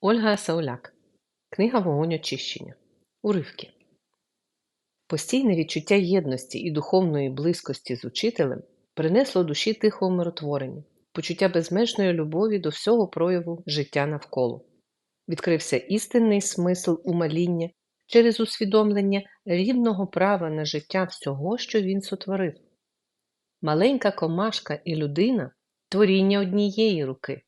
Ольга Сауляк. Книга Вогонь очищення. Уривки. Постійне відчуття єдності і духовної близькості з учителем принесло душі тихе умиротворення, почуття безмежної любові до всього прояву життя навколо. Відкрився істинний смисл умаління через усвідомлення рівного права на життя всього, що він сотворив. Маленька комашка і людина творіння однієї руки.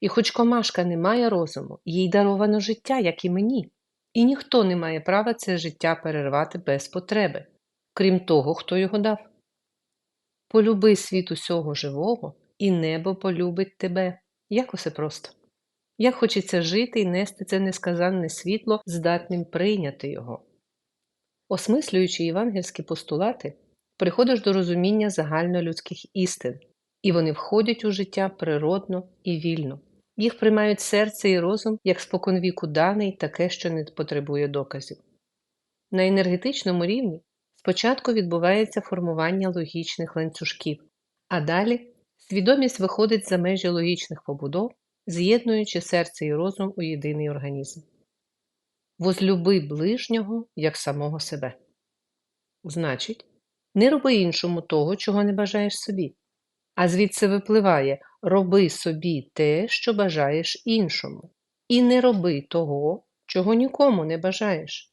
І хоч комашка не має розуму, їй даровано життя, як і мені, і ніхто не має права це життя перервати без потреби, крім того, хто його дав. Полюби світ усього живого, і небо полюбить тебе. Як усе просто. Як хочеться жити і нести це несказанне світло, здатним прийняти його. Осмислюючи євангельські постулати, приходиш до розуміння загальнолюдських істин, і вони входять у життя природно і вільно. Їх приймають серце і розум як споконвіку дане й таке, що не потребує доказів. На енергетичному рівні спочатку відбувається формування логічних ланцюжків, а далі свідомість виходить за межі логічних побудов, з'єднуючи серце і розум у єдиний організм. Возлюби ближнього як самого себе. Значить, не роби іншому того, чого не бажаєш собі. А звідси випливає роби собі те, що бажаєш іншому, і не роби того, чого нікому не бажаєш.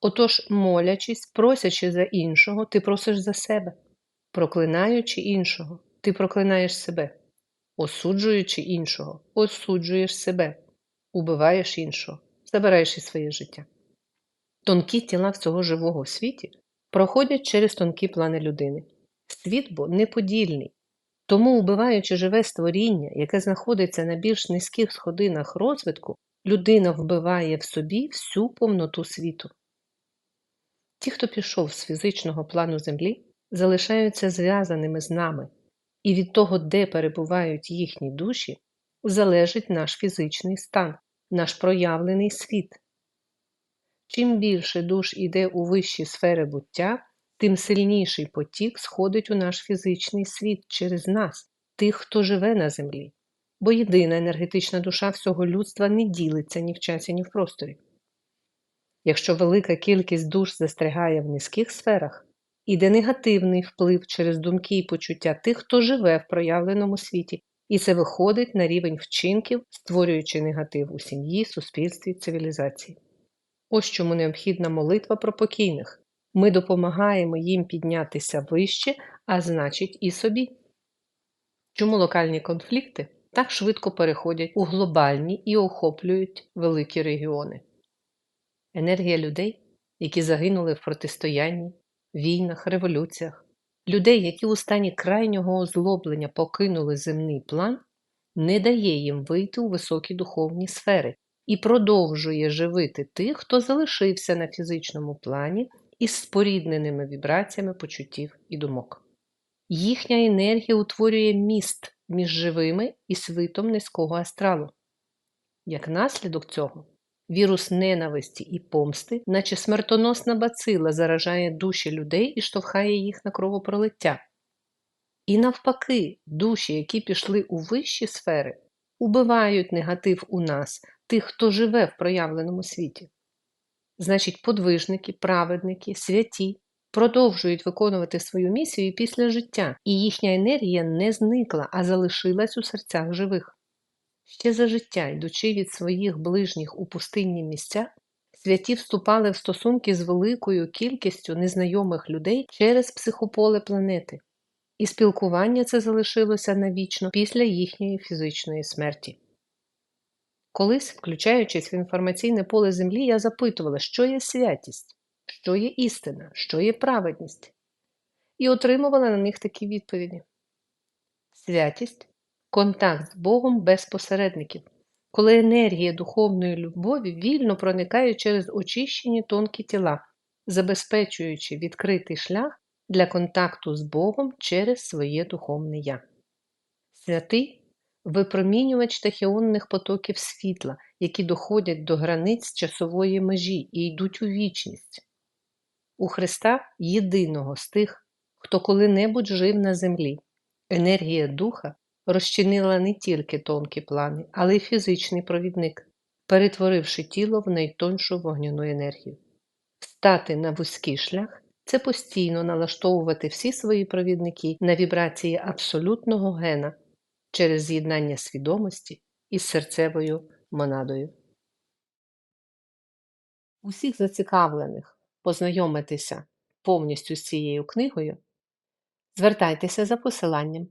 Отож, молячись, просячи за іншого, ти просиш за себе, проклинаючи іншого, ти проклинаєш себе, осуджуючи іншого, осуджуєш себе, убиваєш іншого, забираєш і своє життя. Тонкі тіла всього живого в світі проходять через тонкі плани людини. Світ бо неподільний. Тому, убиваючи живе створіння, яке знаходиться на більш низьких сходинах розвитку, людина вбиває в собі всю повноту світу. Ті, хто пішов з фізичного плану Землі, залишаються зв'язаними з нами, і від того, де перебувають їхні душі, залежить наш фізичний стан, наш проявлений світ. Чим більше душ іде у вищі сфери буття, тим сильніший потік сходить у наш фізичний світ через нас, тих, хто живе на землі, бо єдина енергетична душа всього людства не ділиться ні в часі, ні в просторі. Якщо велика кількість душ застрягає в низьких сферах, іде негативний вплив через думки і почуття тих, хто живе в проявленому світі, і це виходить на рівень вчинків, створюючи негатив у сім'ї, суспільстві, цивілізації. Ось чому необхідна молитва про покійних. Ми допомагаємо їм піднятися вище, а значить, і собі. Чому локальні конфлікти так швидко переходять у глобальні і охоплюють великі регіони? Енергія людей, які загинули в протистоянні, війнах, революціях, людей, які у стані крайнього озлоблення покинули земний план, не дає їм вийти у високі духовні сфери і продовжує живити тих, хто залишився на фізичному плані із спорідненими вібраціями почуттів і думок. Їхня енергія утворює міст між живими і свитом низького астралу. Як наслідок цього, вірус ненависті і помсти, наче смертоносна бацила, заражає душі людей і штовхає їх на кровопролиття. І навпаки, душі, які пішли у вищі сфери, убивають негатив у нас, тих, хто живе в проявленому світі. Значить, подвижники, праведники, святі продовжують виконувати свою місію після життя, і їхня енергія не зникла, а залишилась у серцях живих. Ще за життя, йдучи від своїх ближніх у пустинні місця, святі вступали в стосунки з великою кількістю незнайомих людей через психополе планети, і спілкування це залишилося навічно після їхньої фізичної смерті. Колись, включаючись в інформаційне поле Землі, я запитувала, що є святість, що є істина, що є праведність, і отримувала на них такі відповіді. Святість контакт з Богом без посередників, коли енергія духовної любові вільно проникає через очищені тонкі тіла, забезпечуючи відкритий шлях для контакту з Богом через своє духовне я. Святий випромінювач тахіонних потоків світла, які доходять до границь часової межі і йдуть у вічність. У Христа єдиного з тих, хто коли-небудь жив на землі. Енергія духа розчинила не тільки тонкі плани, але й фізичний провідник, перетворивши тіло в найтоншу вогняну енергію. Стати на вузький шлях це постійно налаштовувати всі свої провідники на вібрації абсолютного гена через з'єднання свідомості із серцевою монадою. Усіх зацікавлених познайомитися повністю з цією книгою, звертайтеся за посиланням